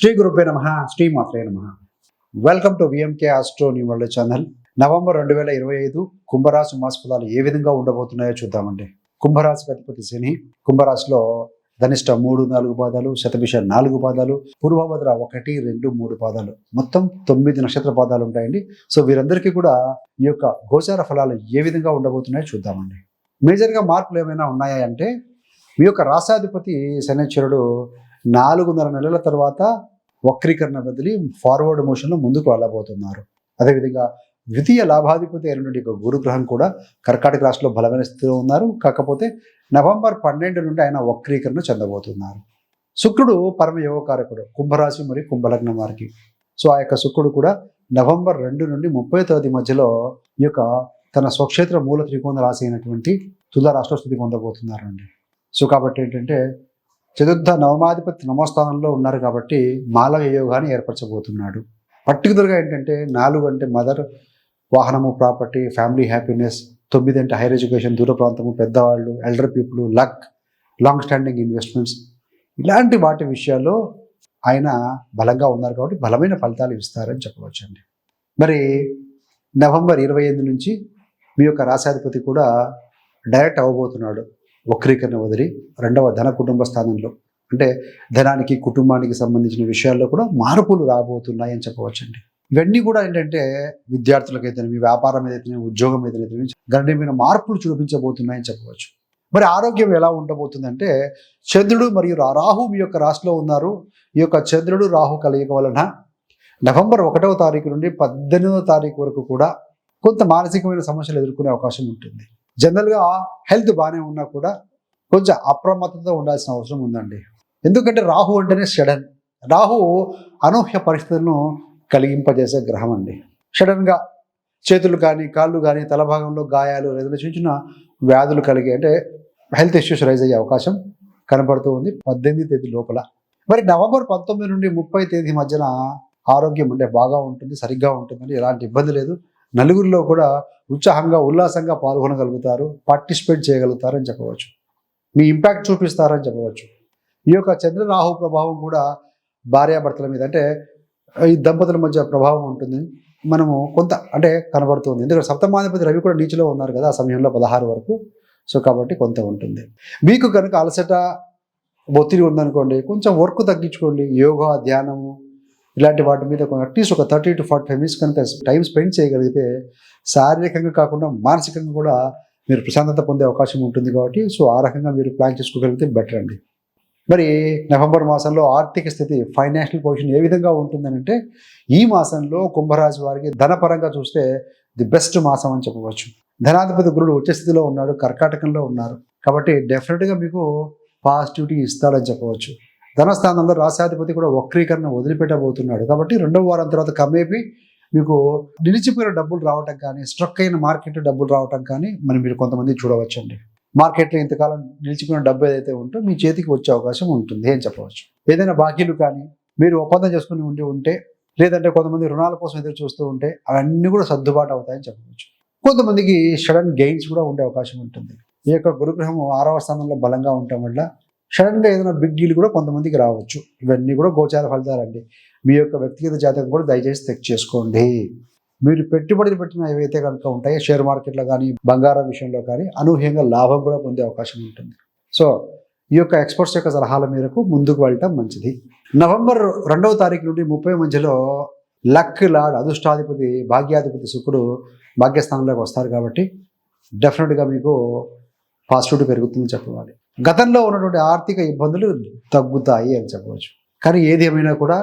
శ్రీ గురుపే నమ శ్రీ మాత్రే నమ. Welcome to VMK Astro New World channel November రెండు వేల ఇరవై ఐదు కుంభరాశి మాస ఫలాలు ఏ విధంగా ఉండబోతున్నాయో చూద్దామండి. కుంభరాశి అధిపతి శని కుంభరాశిలో ధనిష్ట మూడు నాలుగు పాదాలు శతభిష నాలుగు పాదాలు పూర్వభద్ర ఒకటి రెండు మూడు పాదాలు. మొత్తం తొమ్మిది నక్షత్ర పాదాలు ఉంటాయండి. సో వీరందరికీ కూడా ఈ యొక్క గోచార ఫలాలు ఏ విధంగా ఉండబోతున్నాయో చూద్దామండి. మేజర్గా మార్పులు ఏమైనా ఉన్నాయా అంటే మీ యొక్క రాసాధిపతి శనిచరుడు నాలుగున్నర నెలల తర్వాత వక్రీకరణ బదిలి ఫార్వర్డ్ మోషన్లో ముందుకు వెళ్ళబోతున్నారు. అదేవిధంగా ద్వితీయ లాభాధిపతి అయినటువంటి ఒక గురుగ్రహం కూడా కర్కాటక రాశిలో బలమైన స్థితిలో ఉన్నారు. కాకపోతే నవంబర్ పన్నెండు నుండి ఆయన వక్రీకరణ చెందబోతున్నారు. శుక్రుడు పరమ యోగకారకుడు కుంభరాశి మరియు కుంభలగ్నం వారికి. సో ఆ యొక్క శుక్రుడు కూడా నవంబర్ రెండు నుండి ముప్పై తేదీ మధ్యలో ఈ యొక్క తన స్వక్షేత్ర మూల త్రికోణ రాశి అయినటువంటి తుల రాష్ట్ర స్థితి పొందబోతున్నారండి. సో కాబట్టి ఏంటంటే చతుర్థ నవమాధిపతి నమోస్థానంలో ఉన్నారు కాబట్టి మాలవ యోగాన్ని ఏర్పరచబోతున్నాడు. పర్టికులర్గా ఏంటంటే నాలుగు అంటే మదర్ వాహనము ప్రాపర్టీ ఫ్యామిలీ హ్యాపీనెస్ తొమ్మిది అంటే హైయర్ ఎడ్యుకేషన్ దూర ప్రాంతము పెద్దవాళ్ళు elder people luck long standing investments. ఇలాంటి వాటి విషయాల్లో ఆయన బలంగా ఉన్నారు కాబట్టి బలమైన ఫలితాలు ఇస్తారని చెప్పవచ్చండి. మరి నవంబర్ ఇరవై ఎనిమిది నుంచి మీ యొక్క రాశాధిపతి కూడా డైరెక్ట్ అవ్వబోతున్నాడు. వక్రీకరణ వదిలి రెండవ ధన కుటుంబ స్థానంలో. అంటే ధనానికి కుటుంబానికి సంబంధించిన విషయాల్లో కూడా మార్పులు రాబోతున్నాయని చెప్పవచ్చండి. ఇవన్నీ కూడా ఏంటంటే విద్యార్థులకైతేనేమి వ్యాపారం ఏదైతేనేమి ఉద్యోగం ఏదైతేనేమి గణనీయమైన మార్పులు చూపించబోతున్నాయని చెప్పవచ్చు. మరి ఆరోగ్యం ఎలా ఉండబోతుందంటే చంద్రుడు మరియు రా- రాహు మీ యొక్క రాశిలో ఉన్నారు. ఈ యొక్క చంద్రుడు రాహు కలయిక వలన నవంబర్ ఒకటవ తారీఖు నుండి పద్దెనిమిదవ తారీఖు వరకు కూడా కొంత మానసికమైన సమస్యలు ఎదుర్కొనే అవకాశం ఉంటుంది. జనరల్గా హెల్త్ బాగానే ఉన్నా కూడా కొంచెం అప్రమత్తత ఉండాల్సిన అవసరం ఉందండి. ఎందుకంటే రాహు అంటేనే సడన్. రాహు అనూహ్య పరిస్థితులను కలిగింపజేసే గ్రహం అండి. సడన్గా చేతులు కానీ కాళ్ళు కానీ తల భాగంలో గాయాలు లేదా చిన్న చిన్న వ్యాధులు కలిగే అంటే హెల్త్ ఇష్యూస్ రైజ్ అయ్యే అవకాశం కనబడుతూ ఉంది. పద్దెనిమిది తేదీ లోపల. మరి నవంబర్ పంతొమ్మిది నుండి ముప్పై తేదీ మధ్యన ఆరోగ్యం అంటే బాగా ఉంటుంది సరిగ్గా ఉంటుందని ఎలాంటి ఇబ్బంది లేదు. నలుగురిలో కూడా ఉత్సాహంగా ఉల్లాసంగా పాల్గొనగలుగుతారు పార్టిసిపేట్ చేయగలుగుతారని చెప్పవచ్చు. మీ ఇంపాక్ట్ చూపిస్తారని చెప్పవచ్చు. ఈ యొక్క చంద్ర రాహు ప్రభావం కూడా భార్యాభర్తల మీద అంటే ఈ దంపతుల మధ్య ప్రభావం ఉంటుంది. మనము కొంత అంటే కనబడుతుంది. ఎందుకంటే సప్తమాధిపతి రవి కూడా నీచులో ఉన్నారు కదా ఆ సమయంలో పదహారు వరకు. సో కాబట్టి కొంత ఉంటుంది. మీకు కనుక అలసట ఒత్తిడి ఉందనుకోండి కొంచెం వర్క్ తగ్గించుకోండి. యోగా ధ్యానము ఇలాంటి వాటి మీద అట్లీస్ట్ ఒక thirty to forty five minutes కనుక టైం స్పెండ్ చేయగలిగితే శారీరకంగా కాకుండా మానసికంగా కూడా మీరు ప్రశాంతత పొందే అవకాశం ఉంటుంది కాబట్టి సో ఆ రకంగా మీరు ప్లాన్ చేసుకోగలిగితే బెటర్ అండి. మరి నవంబర్ మాసంలో ఆర్థిక స్థితి ఫైనాన్షియల్ పొజిషన్ ఏ విధంగా ఉంటుందని అంటే ఈ మాసంలో కుంభరాశి వారికి ధనపరంగా చూస్తే ది బెస్ట్ మాసం అని చెప్పవచ్చు. ధనాధిపతి గురుడు వచ్చే స్థితిలో ఉన్నాడు కర్కాటకంలో ఉన్నారు. కాబట్టి డెఫినెట్గా మీకు పాజిటివిటీ ఇస్తాడని చెప్పవచ్చు. ధనస్థానంలో రాశాధిపతి కూడా వక్రీకరణ వదిలిపెట్టబోతున్నాడు. కాబట్టి రెండవ వారం తర్వాత కమ్మేపి మీకు నిలిచిపోయిన డబ్బులు రావటం కానీ స్ట్రక్ అయిన మార్కెట్ డబ్బులు రావటం కానీ మరి మీరు కొంతమంది చూడవచ్చండి. మార్కెట్లో ఇంతకాలం నిలిచిపోయిన డబ్బు ఏదైతే ఉంటో మీ చేతికి వచ్చే అవకాశం ఉంటుంది ఏం చెప్పవచ్చు. ఏదైనా బాకీలు కానీ మీరు ఒప్పందం చేసుకుని ఉండి ఉంటే లేదంటే కొంతమంది రుణాల కోసం ఎదురు చూస్తూ ఉంటే అవన్నీ కూడా సర్దుబాటు అవుతాయని చెప్పవచ్చు. కొంతమందికి సడన్ గెయిన్స్ కూడా ఉండే అవకాశం ఉంటుంది. ఈ యొక్క గురుగ్రహం ఆరవ స్థానంలో బలంగా ఉండటం వల్ల సడన్గా ఏదైనా బిగ్ డీల్ కూడా కొంతమందికి రావచ్చు. ఇవన్నీ కూడా గోచార ఫలితాలండి. మీ యొక్క వ్యక్తిగత జాతకం కూడా దయచేసి చెక్ చేసుకోండి. మీరు పెట్టుబడులు పెట్టిన ఏవైతే కనుక ఉంటాయో షేర్ మార్కెట్లో కానీ బంగారం విషయంలో కానీ అనూహ్యంగా లాభం కూడా పొందే అవకాశం ఉంటుంది. సో ఈ యొక్క ఎక్స్పర్ట్స్ యొక్క సలహాల మేరకు ముందుకు వెళ్ళటం మంచిది. నవంబర్ రెండవ తారీఖు నుండి ముప్పై మధ్యలో లక్ లాడ్ అదృష్టాధిపతి భాగ్యాధిపతి శుక్రుడు భాగ్యస్థానంలోకి వస్తారు కాబట్టి డెఫినెట్గా మీకు పాజిటివిటీ పెరుగుతుంది చెప్పవాలి గతంలో ఉన్నటువంటి ఆర్థిక ఇబ్బందులు తగ్గుతాయి అని చెప్పవచ్చు. కానీ ఏది ఏమైనా కూడా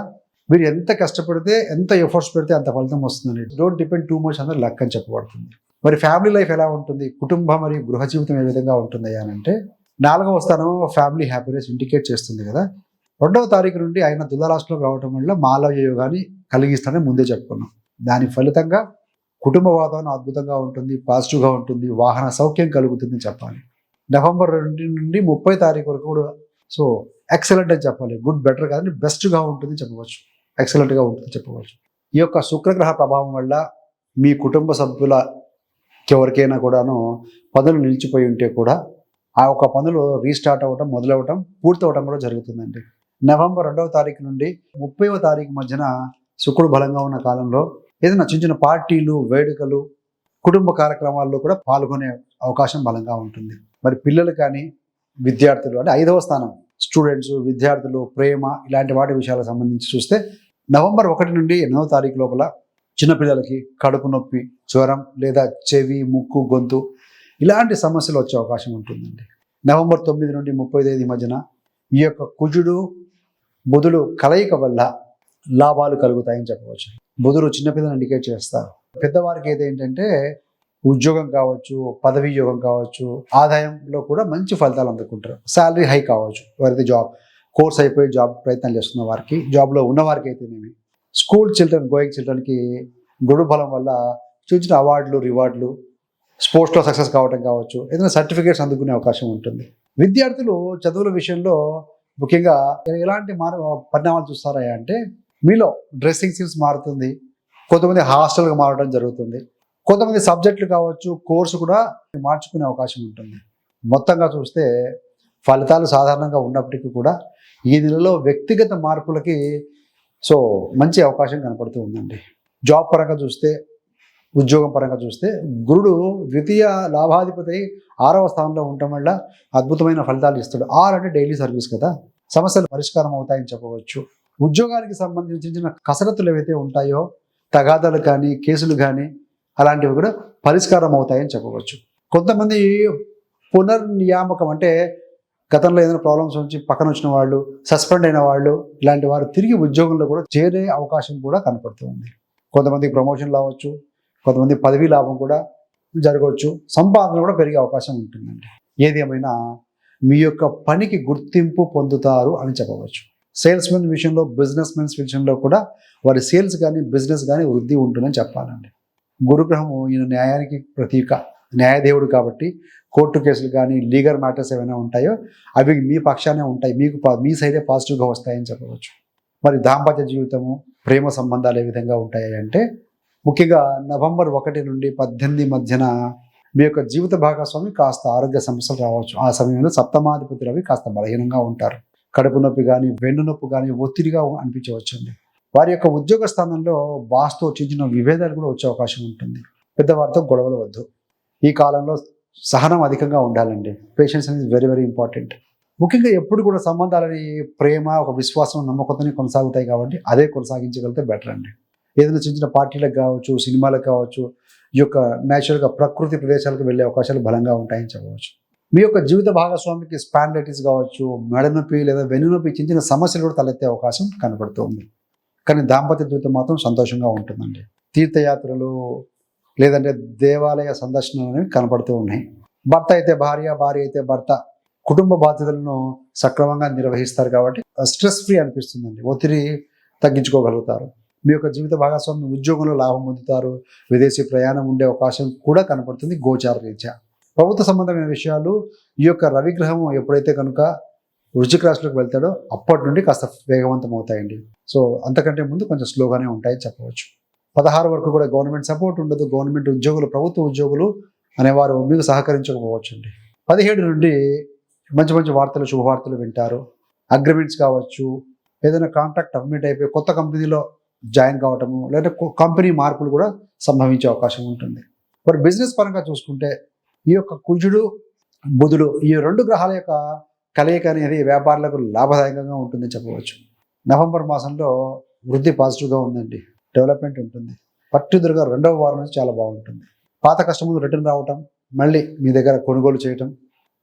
మీరు ఎంత కష్టపడితే ఎంత ఎఫర్ట్స్ పెడితే అంత ఫలితం వస్తుందని డోంట్ డిపెండ్ టూ మచ్ అందరూ లక్ అని చెప్పబడుతుంది. మరి ఫ్యామిలీ లైఫ్ ఎలా ఉంటుంది? కుటుంబ మరియు గృహ జీవితం ఏ విధంగా ఉంటుంది అని అంటే నాలుగవ స్థానం ఫ్యామిలీ హ్యాపీనెస్ ఇండికేట్ చేస్తుంది కదా. రెండవ తారీఖు నుండి ఆయన దులారాష్ట్రంలోకి రావడం వల్ల మాలవ్య యోగాన్ని కలిగిస్తానని ముందే చెప్పుకున్నాం. దాని ఫలితంగా కుటుంబ వాతావరణం అద్భుతంగా ఉంటుంది పాజిటివ్గా ఉంటుంది వాహన సౌఖ్యం కలుగుతుంది చెప్పాలి. నవంబర్ రెండు నుండి ముప్పై తారీఖు వరకు కూడా. సో ఎక్సలెంట్ అని చెప్పాలి. గుడ్ బెటర్ కాదని బెస్ట్గా ఉంటుంది చెప్పవచ్చు. ఎక్సలెంట్గా ఉంటుంది చెప్పవచ్చు. ఈ యొక్క శుక్రగ్రహ ప్రభావం వల్ల మీ కుటుంబ సభ్యుల ఎవరికైనా కూడాను పనులు నిలిచిపోయి ఉంటే కూడా ఆ యొక్క పనులు రీస్టార్ట్ అవ్వటం మొదలవటం పూర్తవటం కూడా జరుగుతుందండి. నవంబర్ రెండవ తారీఖు నుండి ముప్పైవ తారీఖు మధ్యన శుక్రుడు బలంగా ఉన్న కాలంలో ఏదైనా చిన్న చిన్న పార్టీలు వేడుకలు కుటుంబ కార్యక్రమాల్లో కూడా పాల్గొనే అవకాశం బలంగా ఉంటుంది. మరి పిల్లలు కానీ విద్యార్థులు అంటే ఐదవ స్థానం స్టూడెంట్స్ విద్యార్థులు ప్రేమ ఇలాంటి వాటి విషయాలకు సంబంధించి చూస్తే నవంబర్ ఒకటి నుండి ఎనిమిదవ తారీఖు లోపల చిన్నపిల్లలకి కడుపు నొప్పి జ్వరం లేదా చెవి ముక్కు గొంతు ఇలాంటి సమస్యలు వచ్చే అవకాశం ఉంటుందండి. నవంబర్ తొమ్మిది నుండి ముప్పై తేదీ మధ్యన ఈ యొక్క కుజుడు బుధుడు కలయిక వల్ల లాభాలు కలుగుతాయని చెప్పవచ్చు. బుధుడు చిన్నపిల్లలు ఇండికేట్ చేస్తారు. పెద్దవారికి అయితే ఏంటంటే ఉద్యోగం కావచ్చు పదవీ యోగం కావచ్చు ఆదాయంలో కూడా మంచి ఫలితాలు అందుకుంటారు. శాలరీ హై కావచ్చు ఎవరైతే జాబ్ కోర్స్ అయిపోయి జాబ్ ప్రయత్నాలు చేస్తున్న వారికి జాబ్లో ఉన్న వారికి అయితేనేమి. స్కూల్ చిల్డ్రన్ గోయింగ్ చిల్డ్రన్కి గుడు బలం వల్ల చిన్న చిన్న అవార్డులు రివార్డులు స్పోర్ట్స్లో సక్సెస్ కావడం కావచ్చు ఏదైనా సర్టిఫికేట్స్ అందుకునే అవకాశం ఉంటుంది. విద్యార్థులు చదువుల విషయంలో ముఖ్యంగా ఎలాంటి మార్ పరిణామాలు చూస్తారా అంటే మీలో డ్రెస్సింగ్ సెన్స్ మారుతుంది కొంతమంది హాస్టల్గా మారడం జరుగుతుంది. కొంతమంది సబ్జెక్టులు కావచ్చు కోర్సు కూడా మార్చుకునే అవకాశం ఉంటుంది. మొత్తంగా చూస్తే ఫలితాలు సాధారణంగా ఉన్నప్పటికీ కూడా ఈ నెలలో వ్యక్తిగత మార్పులకి సో మంచి అవకాశం కనపడుతూ ఉందండి. జాబ్ పరంగా చూస్తే ఉద్యోగం పరంగా చూస్తే గురుడు ద్వితీయ లాభాధిపతి ఆరవ స్థానంలో ఉండటం వల్ల అద్భుతమైన ఫలితాలు ఇస్తాడు. ఆర్ అంటే డైలీ సర్వీస్ కదా. సమస్యలు పరిష్కారం అవుతాయని చెప్పవచ్చు. ఉద్యోగానికి సంబంధించిన చిన్న కసరత్తులు ఏవైతే ఉంటాయో తగాదాలు కానీ కేసులు కానీ అలాంటివి కూడా పరిష్కారం అవుతాయని చెప్పవచ్చు. కొంతమంది పునర్నియామకం అంటే గతంలో ఏదైనా ప్రాబ్లమ్స్ వచ్చి పక్కన వచ్చిన వాళ్ళు సస్పెండ్ అయిన వాళ్ళు ఇలాంటి వారు తిరిగి ఉద్యోగంలో కూడా చేరే అవకాశం కూడా కనపడుతుంది. కొంతమంది ప్రమోషన్ రావచ్చు కొంతమంది పదవీ లాభం కూడా జరగవచ్చు సంపాదన కూడా పెరిగే అవకాశం ఉంటుందండి. ఏది ఏమైనా మీ యొక్క పనికి గుర్తింపు పొందుతారు అని చెప్పవచ్చు. సేల్స్ మెన్ విషయంలో బిజినెస్ మెన్స్ విషయంలో కూడా వారి సేల్స్ కానీ బిజినెస్ కానీ వృద్ధి ఉంటుందని చెప్పాలండి. గురుగ్రహము ఈయన న్యాయానికి ప్రతీక న్యాయదేవుడు కాబట్టి కోర్టు కేసులు కానీ లీగల్ మ్యాటర్స్ ఏమైనా ఉంటాయో అవి మీ పక్షానే ఉంటాయి. మీకు పా- మీ సైడే పాజిటివ్గా వస్తాయని చెప్పవచ్చు. మరి దాంపత్య జీవితము ప్రేమ సంబంధాలు ఏ విధంగా ఉంటాయి అంటే ముఖ్యంగా నవంబర్ ఒకటి నుండి పద్దెనిమిది మధ్యన మీ యొక్క జీవిత భాగస్వామి కాస్త ఆరోగ్య సమస్యలు రావచ్చు. ఆ సమయంలో సప్తమాధిపతి రవి కాస్త బలహీనంగా ఉంటారు. కడుపు నొప్పి కానీ వెన్ను నొప్పి కానీ ఒత్తిడిగా అనిపించవచ్చండి. వారి యొక్క ఉద్యోగ స్థానంలో బాస్తో చిన్న చిన్న విభేదాలు కూడా వచ్చే అవకాశం ఉంటుంది. పెద్దవారితో గొడవలు వద్దు. ఈ కాలంలో సహనం అధికంగా ఉండాలండి. పేషెన్స్ అనేది వెరీ వెరీ ఇంపార్టెంట్ ముఖ్యంగా ఎప్పుడు కూడా సంబంధాలని ప్రేమ ఒక విశ్వాసం నమ్మకంతోనే కొనసాగుతాయి కాబట్టి అదే కొనసాగించగలిగితే బెటర్ అండి. ఏదైనా చిన్న చిన్న పార్టీలకు కావచ్చు సినిమాలకు కావచ్చు ఈ యొక్క న్యాచురల్గా ప్రకృతి ప్రదేశాలకు వెళ్ళే అవకాశాలు బలంగా ఉంటాయని చెప్పవచ్చు. మీ యొక్క జీవిత భాగస్వామికి స్పాండైటిస్ కావచ్చు మెడ నొప్పి లేదా వెన్ను నొప్పి చిన్న చిన్న సమస్యలు కూడా తలెత్తే అవకాశం కనబడుతుంది కానీ దాంపత్య జీవితం మాత్రం సంతోషంగా ఉంటుందండి. తీర్థయాత్రలు లేదంటే దేవాలయ సందర్శనలు అనేవి కనపడుతూ ఉన్నాయి. భర్త అయితే భార్య భార్య అయితే భర్త కుటుంబ బాధ్యతలను సక్రమంగా నిర్వహిస్తారు కాబట్టి స్ట్రెస్ ఫ్రీ అనిపిస్తుందండి. ఒత్తిడి తగ్గించుకోగలుగుతారు. మీ యొక్క జీవిత భాగస్వామి ఉద్యోగంలో లాభం పొందుతారు. విదేశీ ప్రయాణం ఉండే అవకాశం కూడా కనపడుతుంది గోచార రీత్యా. ప్రభుత్వ సంబంధమైన విషయాలు ఈ యొక్క రవిగ్రహం ఎప్పుడైతే కనుక వృజిక రాశిలోకి వెళ్తాడో అప్పటి నుండి కాస్త వేగవంతం అవుతాయండి. సో అంతకంటే ముందు కొంచెం స్లోగానే ఉంటాయని చెప్పవచ్చు. పదహారు వరకు కూడా గవర్నమెంట్ సపోర్ట్ ఉండదు. గవర్నమెంట్ ఉద్యోగులు ప్రభుత్వ ఉద్యోగులు అనేవారు మీకు సహకరించకపోవచ్చు అండి పదిహేడు నుండి మంచి మంచి వార్తలు శుభవార్తలు వింటారు. అగ్రిమెంట్స్ కావచ్చు ఏదైనా కాంట్రాక్ట్ టర్మినేట్ అయిపోయి కొత్త కంపెనీలో జాయిన్ కావటము లేదా కంపెనీ మార్పులు కూడా సంభవించే అవకాశం ఉంటుంది. మరి బిజినెస్ పరంగా చూసుకుంటే ఈ యొక్క కుజుడు బుధుడు ఈ రెండు గ్రహాల యొక్క కలయిక అనేది వ్యాపారులకు లాభదాయకంగా ఉంటుందని చెప్పవచ్చు. నవంబర్ మాసంలో వృద్ధి పాజిటివ్గా ఉందండి. డెవలప్మెంట్ ఉంటుంది. పట్టుదలగా రెండవ వారం నుంచి చాలా బాగుంటుంది. పాత కస్టమర్లు రిటర్న్ రావటం మళ్ళీ మీ దగ్గర కొనుగోలు చేయటం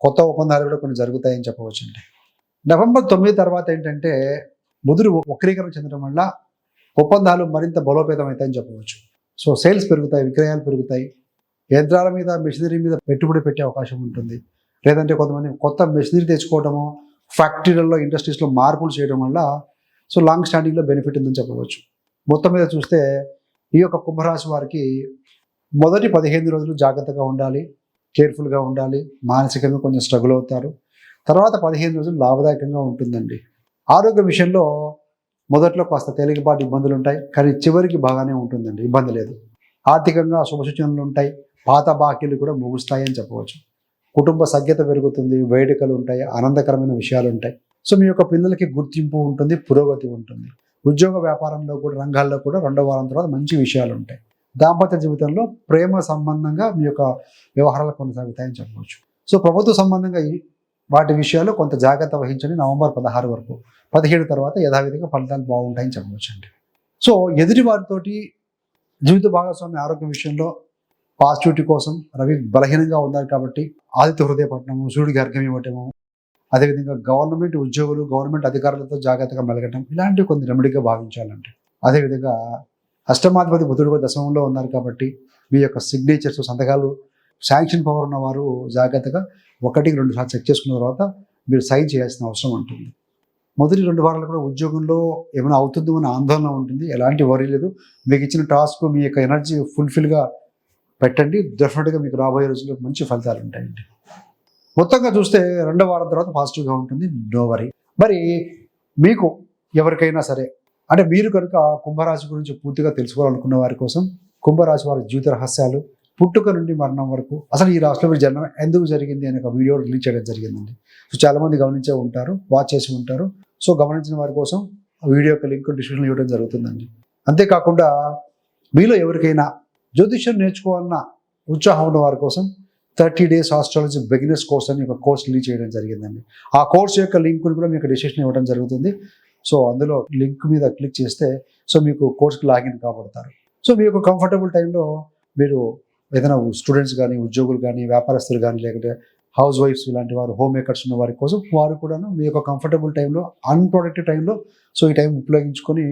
కొత్త ఒప్పందాలు కూడా కొన్ని జరుగుతాయని చెప్పవచ్చు అండి నవంబర్ తొమ్మిది తర్వాత ఏంటంటే ముదురు వక్రీకరణ చెందడం వల్ల ఒప్పందాలు మరింత బలోపేతం అవుతాయని చెప్పవచ్చు. సో సేల్స్ పెరుగుతాయి విక్రయాలు పెరుగుతాయి. యంత్రాల మీద మెషినరీ మీద పెట్టుబడి పెట్టే అవకాశం ఉంటుంది. లేదంటే కొంతమంది కొత్త మెషినరీ తెచ్చుకోవడము ఫ్యాక్టరీలలో ఇండస్ట్రీస్లో మార్పులు చేయడం వల్ల సో లాంగ్ స్టాండింగ్లో బెనిఫిట్ ఉందని చెప్పవచ్చు. మొత్తం మీద చూస్తే ఈ యొక్క కుంభరాశి వారికి మొదటి పదిహేను రోజులు జాగ్రత్తగా ఉండాలి కేర్ఫుల్గా ఉండాలి మానసికంగా కొంచెం స్ట్రగుల్ అవుతారు. తర్వాత పదిహేను రోజులు లాభదాయకంగా ఉంటుందండి. ఆరోగ్య విషయంలో మొదట్లో కాస్త తేలికపాటి ఇబ్బందులు ఉంటాయి కానీ చివరికి బాగానే ఉంటుందండి ఇబ్బంది లేదు. ఆర్థికంగా శుభసూచనలు ఉంటాయి పాత బాకీలు కూడా ముగుస్తాయి అని చెప్పవచ్చు. కుటుంబ సఖ్యత పెరుగుతుంది వేడుకలు ఉంటాయి ఆనందకరమైన విషయాలు ఉంటాయి. సో మీ యొక్క పిల్లలకి గుర్తింపు ఉంటుంది పురోగతి ఉంటుంది. ఉద్యోగ వ్యాపారంలో కూడా రంగాల్లో కూడా రెండో వారం తర్వాత మంచి విషయాలు ఉంటాయి. దాంపత్య జీవితంలో ప్రేమ సంబంధంగా మీ యొక్క వ్యవహారాలు కొనసాగుతాయని చెప్పవచ్చు. సో ప్రభుత్వ సంబంధంగా వాటి విషయాలు కొంత జాగ్రత్త వహించండి. నవంబర్ పదహారు వరకు పదిహేడు తర్వాత యథావిధిగా ఫలితాలు బాగుంటాయని చెప్పవచ్చు అండి సో ఎదుటి వారితోటి జీవిత భాగస్వామి ఆరోగ్య విషయంలో పాజిటివిటీ కోసం రవి బలహీనంగా ఉన్నారు కాబట్టి ఆదిత్య హృదయ పట్టణము సూర్యుడికి అర్ఘం ఇవ్వటము అదేవిధంగా గవర్నమెంట్ ఉద్యోగులు గవర్నమెంట్ అధికారులతో జాగ్రత్తగా మెలగటం ఇలాంటివి కొన్ని రెమెడీగా భావించాలంటే. అదేవిధంగా అష్టమాధిపతి బుధుడు కూడా దశమంలో ఉన్నారు కాబట్టి మీ యొక్క సిగ్నేచర్స్ సంతకాలు శాంక్షన్ పవర్ ఉన్న వారు జాగ్రత్తగా ఒకటికి రెండు సార్లు చెక్ చేసుకున్న తర్వాత మీరు సైన్ చేయాల్సిన అవసరం ఉంటుంది. మొదటి రెండు వారాలు కూడా ఉద్యోగంలో ఏమైనా అవుతుందో అనే ఆందోళన ఉంటుంది. ఎలాంటి వరీ లేదు. మీకు ఇచ్చిన టాస్క్ మీ యొక్క ఎనర్జీ ఫుల్ఫిల్గా పెట్టండి. డెఫినెట్గా మీకు రాబోయే రోజుల్లో మంచి ఫలితాలు ఉంటాయండి. మొత్తంగా చూస్తే రెండో వారం తర్వాత పాజిటివ్గా ఉంటుంది. నో వరీ మరి మీకు ఎవరికైనా సరే అంటే మీరు కనుక కుంభరాశి గురించి పూర్తిగా తెలుసుకోవాలనుకున్న వారి కోసం కుంభరాశి వారి జీవిత రహస్యాలు పుట్టుక నుండి మరణం వరకు అసలు ఈ రాశిలో మీరు జన్మ ఎందుకు జరిగింది అనే ఒక వీడియో రిలీజ్ చేయడం జరిగిందండి. సో చాలామంది గమనించే ఉంటారు వాచ్ చేసి ఉంటారు. సో గమనించిన వారి కోసం వీడియో యొక్క లింక్ డిస్క్రిప్షన్ ఇవ్వడం జరుగుతుందండి. అంతేకాకుండా మీలో ఎవరికైనా జ్యోతిష్యం నేర్చుకోవాలన్న ఉత్సాహం ఉన్న వారి కోసం thirty days astrology beginners course అని ఒక కోర్స్ రిలీజ్ చేయడం జరిగిందండి. ఆ కోర్స్ యొక్క లింక్ కూడా మీకు డిసిషన్ ఇవ్వడం జరుగుతుంది. సో అందులో లింక్ మీద క్లిక్ చేస్తే సో మీకు కోర్స్కి లాగిన్ కాబడతారు. సో మీ యొక్క కంఫర్టబుల్ టైంలో మీరు ఏదైనా స్టూడెంట్స్ కానీ ఉద్యోగులు కానీ వ్యాపారస్తులు కానీ లేకపోతే హౌస్ వైఫ్స్ ఇలాంటి వారు హోమ్ మేకర్స్ ఉన్న వారి కోసం వారు కూడాను మీ యొక్క కంఫర్టబుల్ టైంలో అన్ప్రొడక్టివ్ టైంలో సో ఈ టైం ఉపయోగించుకొని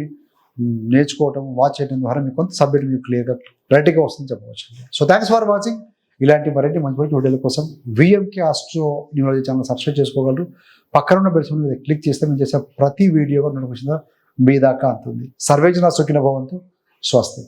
నేర్చుకోవటం వాచ్ చేయడం ద్వారా మీకు కొంత సబ్జెక్ట్ మీకు క్లియర్గా క్లారిటీగా వస్తుంది చెప్పవచ్చు. సో థ్యాంక్స్ ఫర్ వాచింగ్ ఇలాంటి మరిన్ని మంచి మంచి వీడియోల కోసం VMK Astro numerology channel subscribe చేసుకోగలరు. పక్కన ఉన్న బెల్స్ మీద క్లిక్ చేస్తే మేము చేసే ప్రతి వీడియో కూడా నోటిఫికేషన్ మీ దాకా అందుతుంది సర్వేజన సుఖిన భవంతు. స్వస్తి.